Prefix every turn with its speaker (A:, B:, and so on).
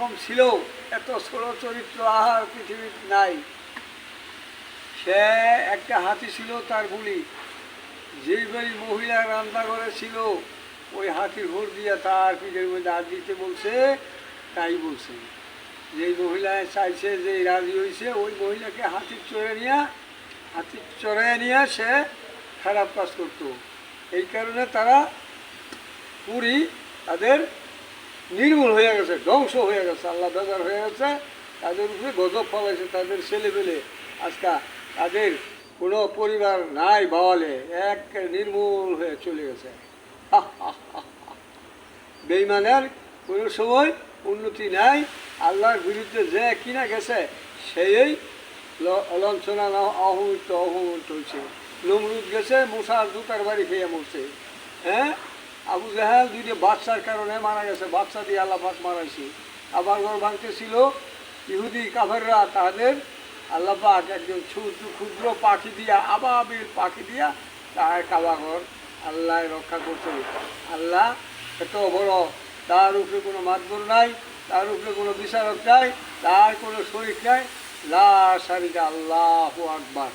A: কম ছিল এত ষোলো চরিত্র আহার পৃথিবীর নাই। সে একটা হাতি ছিল তার বুলি। যেই বাড়ি মহিলা রান্নাঘরে ছিল, ওই হাতির ভোর দিয়ে তার পিঠের মধ্যে হাত দিতে বলছে, তাই বলছে। যেই মহিলা চাইছে যে রাজি হয়েছে ওই মহিলাকে হাতির চড়ে নিয়ে, হাতির চড়ে নিয়ে সে খারাপ কাজ করতো। এই কারণে তারা পুরী তাদের নির্মূল হয়ে গেছে, ধ্বংস হয়ে গেছে, আল্লাহ বেজার হয়ে গেছে। তাদের উপরে গজব ফলাইছে, তাদের ছেলেপেলে। আজকা তাদের কোনো পরিবার নাই বাওয়ালে, এক নির্মূল হয়ে চলে গেছে। বেইমানের কোনো সময় উন্নতি নাই, আল্লাহর বিরুদ্ধে যে কিনা গেছে, সেই লঞ্চনা অহমিত অহমিত হয়েছে নমরুদ গেছে, মশার জুতার বাড়ি খেয়ে মরছে। হ্যাঁ? আবু জাহাল দুইটা বাচ্চার কারণে মারা গেছে। বাচ্চা দিয়ে আল্লাহ পাক মারাইছে। আবার ঘর ভাঙতেছিল। ইহুদি কাফেররা তাদের আল্লাহ পাক একজন ক্ষুদ্র ক্ষুদ্র পাখি দিয়া আবাবিল পাখি দিয়া তার কাবাঘর আল্লাহ রক্ষা করছে। আল্লাহ এত বড়, তার উপরে কোনো মাতবর নাই, তার উপরে কোনো বিচারক নাই, তার কোনো শরীর নাই। লা শারিকা আল্লাহ আকবার।